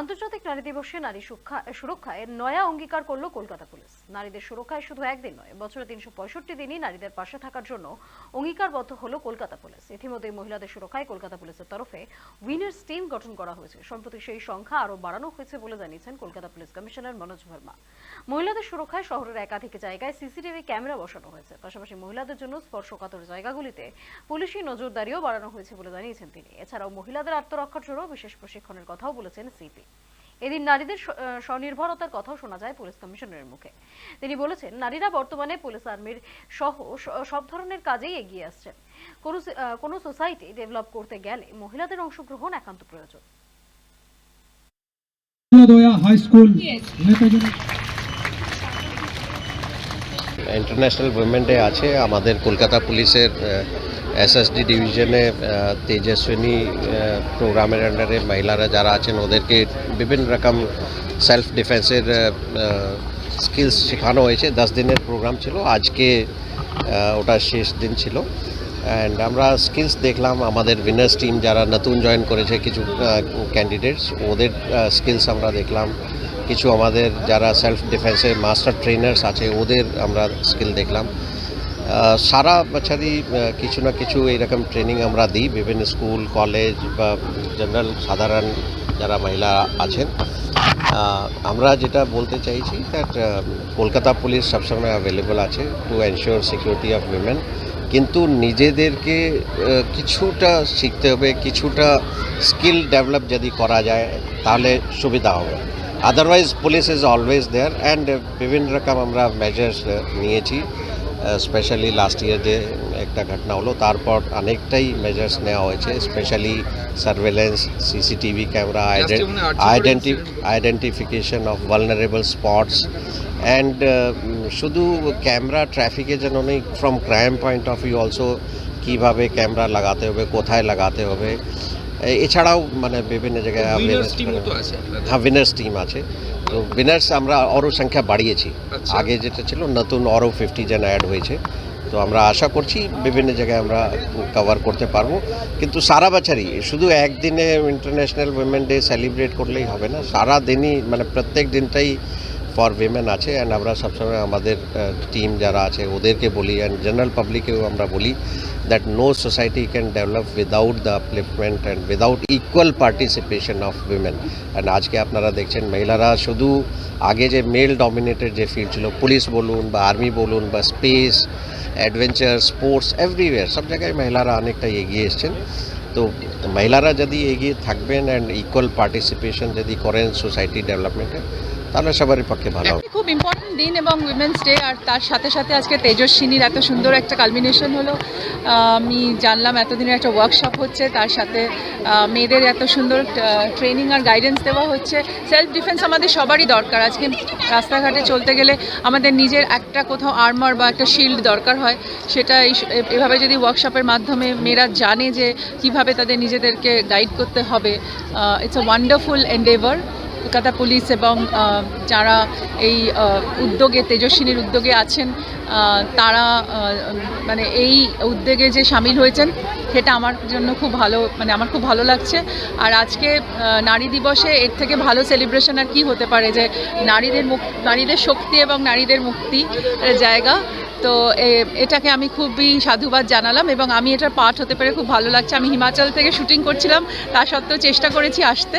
আন্তর্জাতিক নারী দিবসে নারী সুরক্ষায় নয়া অঙ্গীকার করল কলকাতা পুলিশ। নারীদের সুরক্ষায় শুধু একদিন নয়, বছরে তিনশো পঁয়ষট্টি দিনই নারীদের পাশে থাকার জন্য অঙ্গীকারবদ্ধ হলো কলকাতা পুলিশ। ইতিমধ্যে মহিলাদের সুরক্ষায় কলকাতা পুলিশের তরফে উইনার্স টিম গঠন করা হয়েছে। সম্প্রতি সেই সংখ্যা আরও বাড়ানো হয়েছে বলে জানিয়েছেন কলকাতা পুলিশ কমিশনার মনোজ ভার্মা। মহিলাদের সুরক্ষায় শহরের একাধিক জায়গায় সিসিটিভি ক্যামেরা বসানো হয়েছে। পাশাপাশি মহিলাদের জন্য স্পর্শকাতর জায়গাগুলিতে পুলিশি নজরদারিও বাড়ানো হয়েছে বলে জানিয়েছেন তিনি। এছাড়াও মহিলাদের আত্মরক্ষার জন্য বিশেষ প্রশিক্ষণের কথাও বলেছেন সিপি। এদিন নারীদের স্বনির্ভরতার কথাও শোনা যায় পুলিশ কমিশনারের মুখে। তিনি বলেছেন নারীরা বর্তমানে পুলিশ আর্মির সহ সব ধরনের কাজেই এগিয়ে আসছেন কোনো কোনো সোসাইটি ডেভেলপ করতে গেলে মহিলাদের অংশগ্রহণ একান্ত প্রয়োজন। High school international women day আছে। আমাদের কলকাতা পুলিশের এসএসডি ডিভিশনে তেজস্বিনী প্রোগ্রামের আন্ডারে মহিলারা যারা আছেন, ওদেরকে বিভিন্ন রকম সেলফ ডিফেন্সের স্কিলস শেখানো হয়েছে। দশ দিনের প্রোগ্রাম ছিল, আজকে ওটা শেষ দিন ছিল। অ্যান্ড আমরা স্কিলস দেখলাম, আমাদের উইনার্স টিম যারা নতুন জয়েন করেছে, কিছু ক্যান্ডিডেটস ওদের স্কিলস আমরা দেখলাম। কিছু আমাদের যারা সেলফ ডিফেন্সের মাস্টার ট্রেনার্স আছে, ওদের আমরা স্কিল দেখলাম। সারা বছরই কিছু না কিছু এইরকম ট্রেনিং আমরা দিই, বিভিন্ন স্কুল কলেজ বা জেনারেল সাধারণ যারা মহিলা আছেন। আমরা যেটা বলতে চাইছি দ্যাট কলকাতা পুলিশ সবসময় অ্যাভেলেবল আছে to ensure security of women কিন্তু নিজেদেরকে কিছুটা শিখতে হবে, কিছুটা স্কিল ডেভেলপ যদি করা যায়, তাহলে সুবিধা হবে। Otherwise police is always there and বিভিন্ন রকম আমরা মেজার্স নিয়েছি। স্পেশালি লাস্ট ইয়ার যে একটা ঘটনা হলো তারপর অনেকটাই মেজার্স নেওয়া হয়েছে specially surveillance CCTV camera identity identification of vulnerable spots and শুধু ক্যামেরা ট্রাফিকের জন্য নেই from crime point of view also কীভাবে ক্যামেরা লাগাতে হবে কোথায় লাগাতে হবে। এছাড়াও মানে বিভিন্ন জায়গায় হ্যাঁ উইনার্স টিম আছে। তো উইনার্স আমরা আরও সংখ্যা বাড়িয়েছি। আচ্ছা। আগে যেটা ছিল নতুন আরও ফিফটি জন অ্যাড হয়েছে। তো আমরা আশা করছি বিভিন্ন জায়গায় আমরা কভার করতে পারব। কিন্তু সারা বছরই শুধু একদিনে ইন্টারন্যাশনাল উইমেন ডে সেলিব্রেট করলেই হবে না সারা দিনই মানে প্রত্যেক দিনটাই ফর উইমেন আছে অ্যান্ড আমরা সবসময় আমাদের টিম যারা আছে ওদেরকে বলি অ্যান্ড জেনারেল পাবলিকেও আমরা বলি that no society can develop without the upliftment and without equal participation of women and আজকে আপনারা দেখছেন মহিলারা শুধু আগে যে মেল ডমিনেটেড যে ফিল্ড ছিল পুলিশ বলুন বা আর্মি বলুন বা স্পেস অ্যাডভেঞ্চার স্পোর্টস এভরিওয়্যার সব জায়গায় মহিলারা অনেকটা এগিয়ে এসছেন। তো মহিলারা যদি এগিয়ে থাকবেন অ্যান্ড ইকুয়াল পার্টিসিপেশন যদি করেন সোসাইটি ডেভেলপমেন্টে তাহলে সবারই পক্ষে ভালো। খুব ইম্পর্টেন্ট দিন এবং উইমেন্স ডে আর তার সাথে সাথে আজকে তেজস্বিনীর এত সুন্দর একটা কালমিনেশন হলো। আমি জানলাম এতদিনের একটা ওয়ার্কশপ হচ্ছে, তার সাথে মেয়েদের এত সুন্দর ট্রেনিং আর গাইডেন্স দেওয়া হচ্ছে। সেলফ ডিফেন্স আমাদের সবারই দরকার। আজকে রাস্তাঘাটে চলতে গেলে আমাদের নিজের একটা কোথাও আর্মার বা একটা শিল্ড দরকার হয়। সেটা এভাবে যদি ওয়ার্কশপের মাধ্যমে মেয়েরা জানে যে কীভাবে তাদের নিজেদেরকে গাইড করতে হবে it's a wonderful endeavour Kolkata police এবং যারা এই উদ্যোগে, তেজস্বিনীর উদ্যোগে আছেন তারা মানে এই উদ্যোগে যে সামিল হয়েছেন, সেটা আমার জন্য খুব ভালো মানে আমার খুব ভালো লাগছে। আর আজকে নারী দিবসে এর থেকে ভালো সেলিব্রেশন আর কি হতে পারে যে নারীদের মুক নারীদের শক্তি এবং নারীদের মুক্তি জায়গা। তো এটাকে আমি খুবই সাধুবাদ জানালাম এবং আমি এটার পার্ট হতে পেরে খুব ভালো লাগছে। আমি হিমাচল থেকে শুটিং করছিলাম, তা সত্ত্বেও চেষ্টা করেছি আসতে।